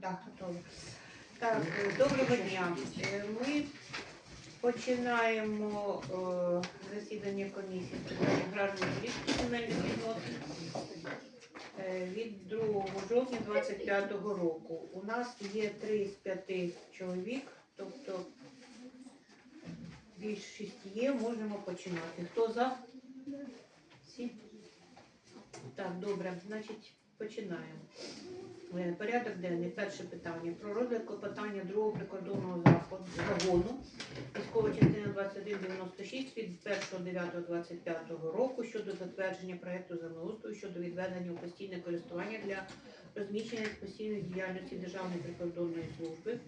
Так, готово. Так, е, доброго дня. Е, Ми починаємо е, засідання комісії з питань аграрної політики земельних відносин від 2 жовтня 2025 року. У нас є 3 з 5 чоловік, тобто більшість є, можемо починати. Хто за? Всі? Так, добре, значить, починаємо. Е, Порядок денний. Перше питання. Про розгляд клопотання другого прикордонного загону військова частина 2196 від 1.9.25 року щодо затвердження проекту землеустрою щодо відведення у постійне користування для розміщення постійної діяльності Державної прикордонної служби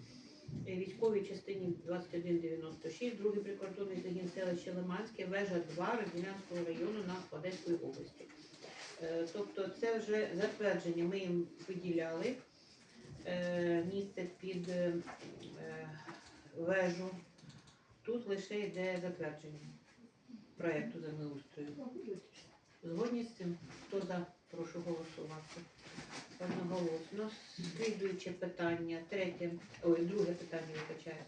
е, військовій частині 2196, другий прикордонний загін селище Лиманське, вежа 2 Радянського району на Одеської області. Е, Тобто це вже затвердження. Ми їм виділяли е, місце під е, вежу. Тут лише йде затвердження проєкту землеустрою. Згодні з цим? Хто за? Прошу голосувати. Одноголосно. Слідуюче питання, третє, ой, друге питання вибачаю.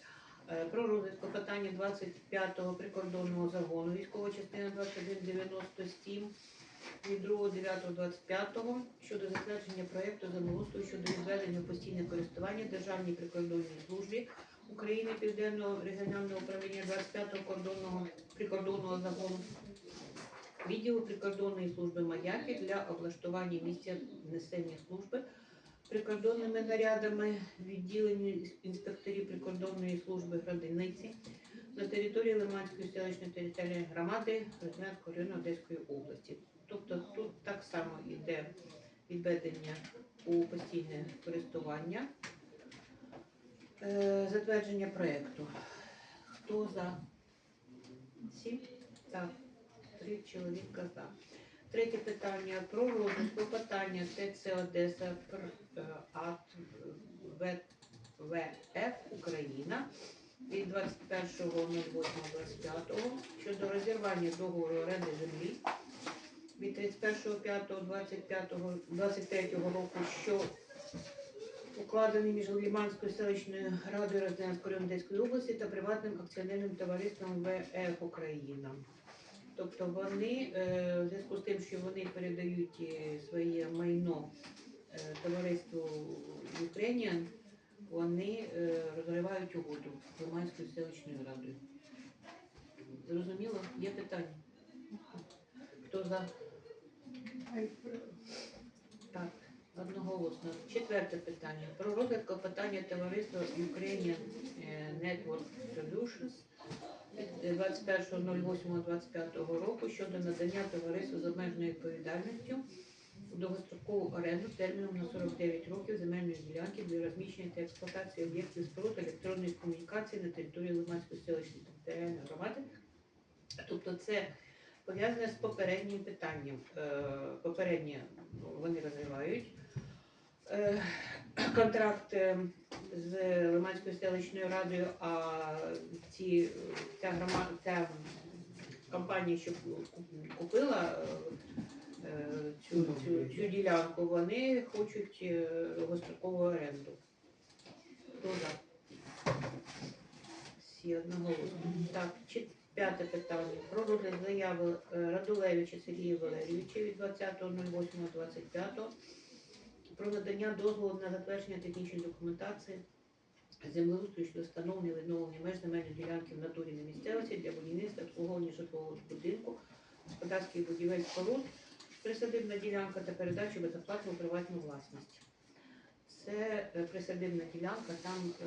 Про розвитку питання 25-го прикордонного загону військова частина 2197 від 2.9.25 щодо затвердження проєкту землеустрою щодо відведення постійне користування Державній прикордонній службі України Південного регіонального управління 25-го кордонного прикордонного загону відділу прикордонної служби Маяки для облаштування місця несення служби прикордонними нарядами відділенню інспекторів прикордонної служби Градиниці на території Лиманської селищної територіальної громади Рознянського району Одеської області. Тобто тут так само йде відведення у постійне користування, Е, затвердження проєкту. Хто за? Сім? Так, три чоловіка за. Третє питання про розвитку питання ТЦ Одеса АТ ВФ Україна від 21.08.25 щодо розірвання договору оренди землі від 31.05.23 року, що укладений між Лиманською селищною радою Роздянської Одеської області та приватним акціонерним товариством ВФ Україна. Тобто вони е, в зв'язку з тим, що вони передають е, своє майно е, товариству Ukrainian, вони е, розривають угоду з Лиманською селищною радою. Зрозуміло? Є питання? Хто за? Так, одноголосно. Четверте питання. Про розгляд клопотання товариства Ukrainian е, Network Solutions від 21.08.25 року щодо надання товариству з обмеженою відповідальністю у довгострокову оренду терміном на 49 років земельної ділянки для розміщення та експлуатації об'єктів споруд електронної комунікації на території Лиманської селищної територіальної громади. Тобто це пов'язане з попереднім питанням. Е, Попереднє вони розривають. Е, Контракт е, з Лиманською селищною радою, а ці, ця, грома, ця компанія, що купила цю, цю, цю ділянку, вони хочуть довгострокову оренду. Хто за? Всі одноголосно. Так, чи- п'яте питання. Про розгляд заяви е, Радулевича Сергія Валерійовича від 20.08.25 про надання дозволу на затвердження технічної документації землеустрою щодо встановлення відновлення меж земельної ділянки в натурі на місцевості для будівництва обслуговування житлового будинку, господарських будівель споруд, присадибна ділянка та безоплатно у приватну власність. Це е, присадибна ділянка, там е,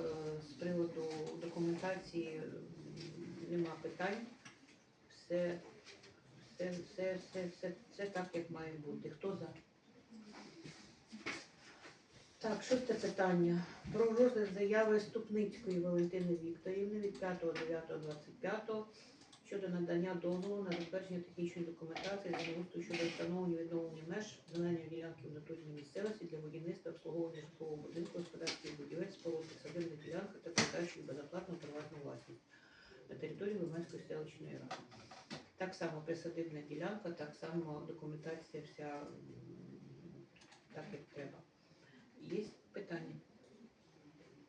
з приводу документації нема питань. Все, все, все, все, все, все так, як має бути. Хто за? Так, шосте питання. Про розгляд заяви Ступницької Валентини Вікторівни від 5.9.25 щодо надання дозволу на затвердження технічної документації землеустрою щодо встановлення відновлення меж земельної ділянки в натурі на місцевості для будівництва обслуговування житлового будинку, господарських будівель, споруд, садибних ділянка та передачі в безоплатну приватну власність на території Лиманської селищної ради. Так само присадибна ділянка, так само документація вся так, як треба. Є питання?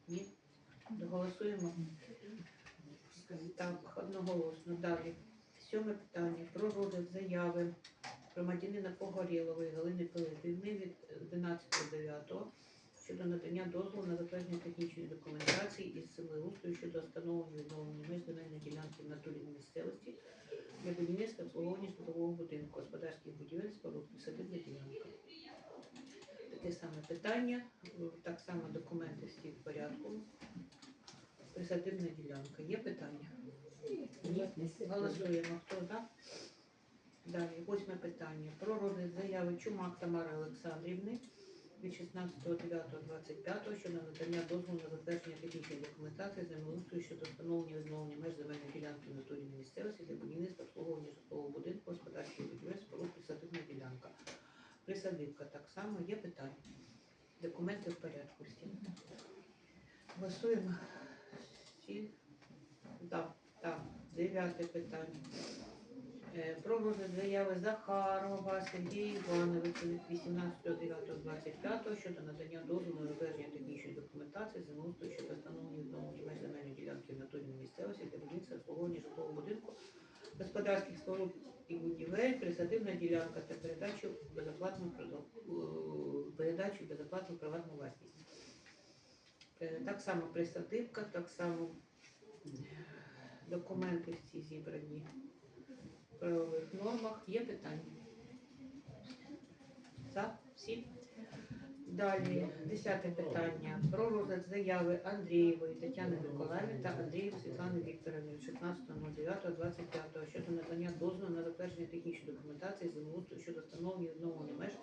Ні? Голосуємо. Так, одноголосно. Далі. Сьоме питання. Про розгляд заяви громадянина Погорєлової Галини Пилипівни від 12.09 щодо надання дозволу на затвердження технічної документації із землеустрою щодо встановлення відновлення меж земельної ділянки в натурі місцевості для будівництва обслуговування житлового будинку, господарських будівель, споруд, присадибна ділянка. Таке саме питання, так само документи всі в порядку. Присадибна ділянка. Є питання? Ні. Голосуємо. Хто за? Далі, восьме питання. Про розгляд заяви Чумак Тамари Олександрівни від 16.09.25 щодо надання дозволу на затвердження технічної документації землеустрою щодо встановлення відновлення меж земельної ділянки в натурі місцевості для будівництва обслуговування житлового будинку, господарських будівель, споруд, присадибна ділянка. Присадибка так само. Є питання? Документи в порядку всі. Голосуємо. Всі? Так, так. Дев'яте питання. Е, Про заяви Захарова Сергія Івановича від 18.09.25 щодо надання дозволу на затвердження технічної документації землеустрою щодо встановлення відновлення земельної ділянки в натурі місцевості для будівництва обслуговування житлового будинку, господарських споруд і будівель, присадибна ділянка та передачу безоплатну е, передачу безоплатну приватну власність. Е, Так само присадибка, так само документи всі зібрані правових нормах. Є питання? За? Всі? Далі, десяте питання. Про розгляд заяви Андрієвої Тетяни Миколаївни та Андрієвої Світлани Вікторівни від 16.09.25 щодо надання дозволу на затвердження технічної документації землеустрою щодо встановлення відновлення меж е,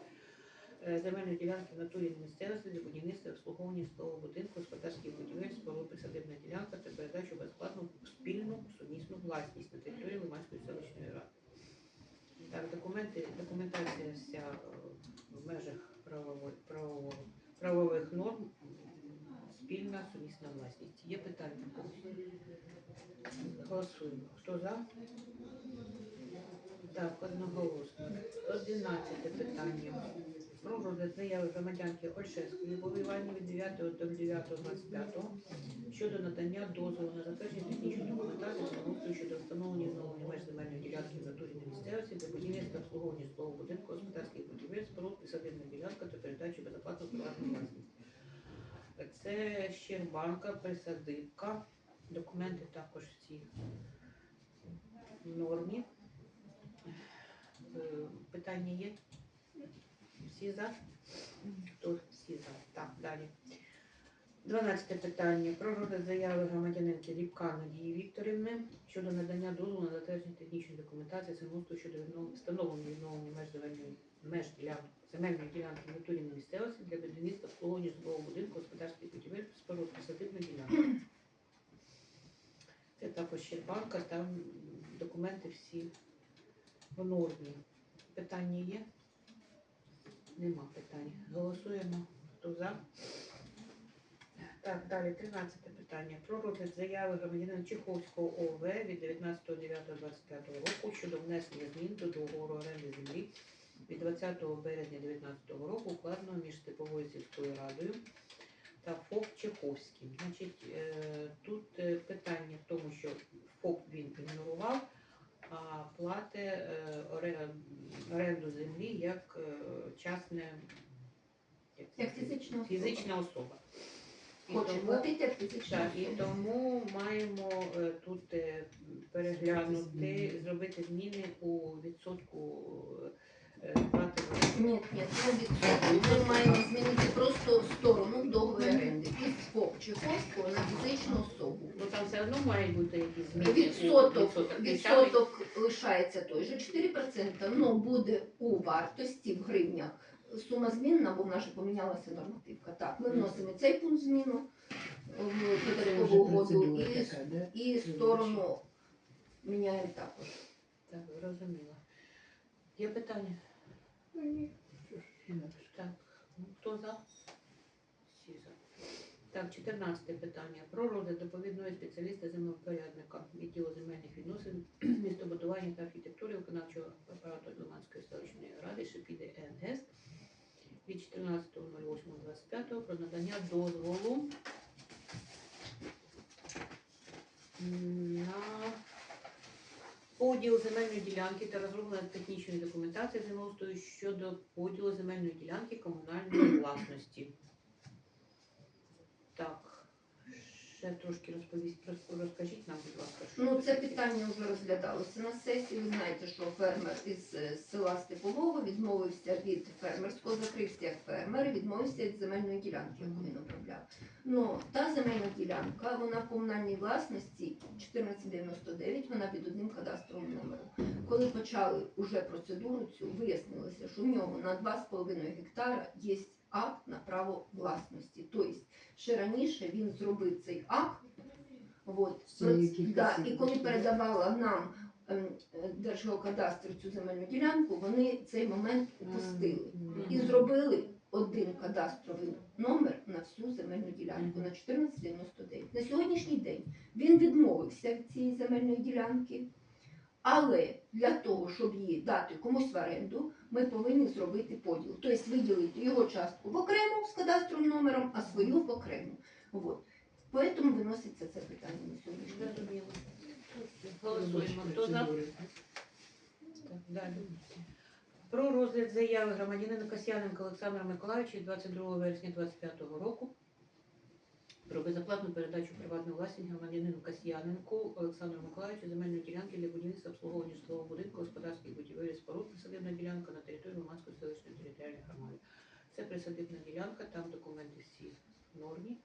земельної ділянки в натурі місцевості для будівництва і обслуговування житлового будинку, господарських будівель, споруд, присадибна ділянка та передачу безплатну спільну сумісну власність на території Лиманської селищної ради. Так, документи, документація вся е, в межах правової, правового, правових норм, спільна сумісна власність. Є питання? Голосуємо. Хто за? Так, одноголосно. Одинадцяте питання. Про заяви громадянки Ольшевської Любові Іванівни від 9 до 9.25 щодо надання дозволу на затвердження технічної документації землеустрою щодо встановлення і меж земельної ділянки в натурі на місцевості для будівництва обслуговування житлового будинку, господарських будівель, споруд, присадибна ділянка та передачі безоплатно в приватну власність. Це Щербанка, присадибка. Документи також всі в нормі. Е, Питання є? Всі за? За? Так, далі. Дванадцяте питання. Про розгляд заяви громадянинки Рібка Надії Вікторівни щодо надання дозволу на затвердження технічної документації землеустрою щодо встановлення відновлення меж земельної меж ділянки земельної ділянки в натурі на місцевості для будівництва обслуговування житлового будинку, господарських будівель, споруд, присадибна ділянка. Це також Щербанка, там документи всі в нормі. Питання є? Нема питань. Голосуємо. Хто за? Так, далі 13 питання. Про розгляд заяви громадянина Чеховського ОВ від 19.09.25 року щодо внесення змін до договору оренди землі від 20 березня 2019 року, укладеного між Степовою сільською радою та ФОП Чеховським. Значить, е, тут е, питання в тому, що ФОП він ігнорував, а плати е, оренду землі як е, частне як Як фізична особа. фізична особа. Хоче платити як фізична так, і тому маємо е, тут переглянути, зробити зміни у відсотку е, плати. Ні, ні, це відсоток. Ми маємо змінити просто сторону договору оренди із ФОП Чеховського на фізичну особу. Ну там все одно мають бути якісь зміни. Відсоток, відсоток лишається той же 4%, але буде у вартості в гривнях. Сума змінна, бо в нас же помінялася нормативка. Так, ми вносимо цей пункт зміну в податкову угоду і, і сторону міняємо також. Так, зрозуміло. Є питання? Так, хто за? Всі за. Так, 14 питання. Про розгляд доповідної спеціаліста землевпорядника відділу земельних відносин, містобудування та архітектури виконавчого апарату Лиманської селищної ради Шепіди НС від 14.08.25 про надання дозволу на поділ земельної ділянки та розроблення технічної документації землеустрою щодо поділу земельної ділянки комунальної власності. Так, ще трошки розповість, розкажіть нам, будь ласка, що Ну, це питання вже розглядалося на сесії. Ви знаєте, що фермер із е, села Степового відмовився від фермерського, закрився як фермер, відмовився від земельної ділянки, яку він обробляв. Ну, та земельна ділянка, вона в комунальній власності 1499, вона під одним кадастровим номером. Коли почали уже процедуру цю, вияснилося, що в нього на 2,5 гектара є акт на право власності. Тобто, ще раніше він зробив цей акт. От, Це да, і коли передавала нам ем, е, Держгеокадастр цю земельну ділянку, вони цей момент упустили і зробили один кадастровий номер на всю земельну ділянку на 1499. На сьогоднішній день він відмовився від цієї земельної ділянки, але для того, щоб її дати комусь в оренду, ми повинні зробити поділ. Тобто виділити його частку в окрему з кадастровим номером, а свою в окрему. Вот. Поэтому виноситься це питання на. Зрозуміло. Голосуємо. Хто за? Так, далі. Про розгляд заяви громадянина Касьяненка Олександра Миколаївича від 22 вересня 2025 року про безоплатну передачу приватної власність громадянину Касьяненку Олександру Миколаївичу земельної ділянки для будівництва обслуговування житлового будинку, господарських будівель споруд, присадибна ділянка на території Лиманської селищної територіальної громади. Це присадибна ділянка, там документи всі в нормі.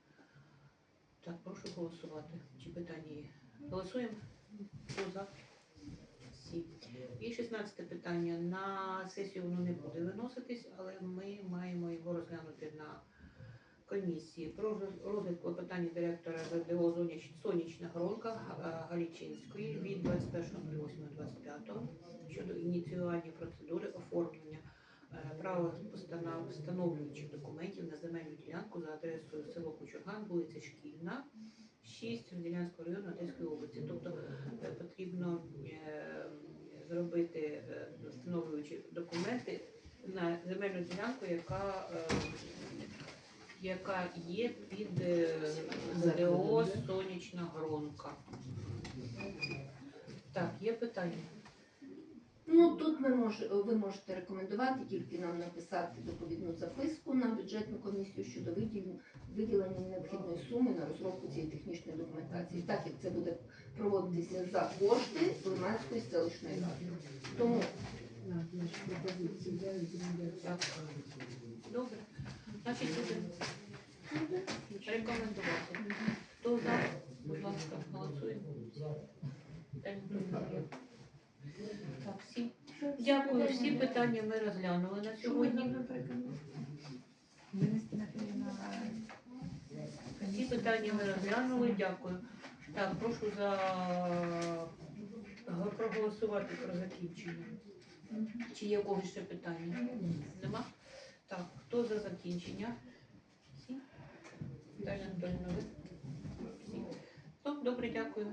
Так, прошу голосувати. Чи питання є? Голосуємо? Хто за? Всі. І 16 питання. На сесію воно не буде виноситись, але ми маємо його розглянути на комісії. Про роз- розгляд клопотання директора «Соняч- Сонячна Гронка Га- Галічинської від 21.08.25 щодо ініціювання процедури оформлення е, права встановлюючих документів на земельну ділянку за адресою село Кучурган, вулиця Шкільна, 6 Роділянського району Одеської області. Тобто е, потрібно е, зробити е, встановлюючі документи на земельну ділянку, яка, е, яка є під е, ЗДО Сонячна Гронка. Так, є питання? Ну тут ми мож, ви можете рекомендувати тільки нам написати доповідну записку на бюджетну комісію щодо виділення, виділення необхідної суми на розробку цієї технічної документації, так як це буде проводитися за кошти Лиманської селищної ради. Тому Так. Добре. Рекомендувати. Хто за? Будь ласка, голосуємо. Так, всі. Дякую. Всі питання ми розглянули на сьогодні. Всі питання ми розглянули. Дякую. Так, прошу за проголосувати про закінчення. Чи є когось ще питання? Нема? Так, хто за закінчення? Всі? Далі? Всі. Добре, дякую.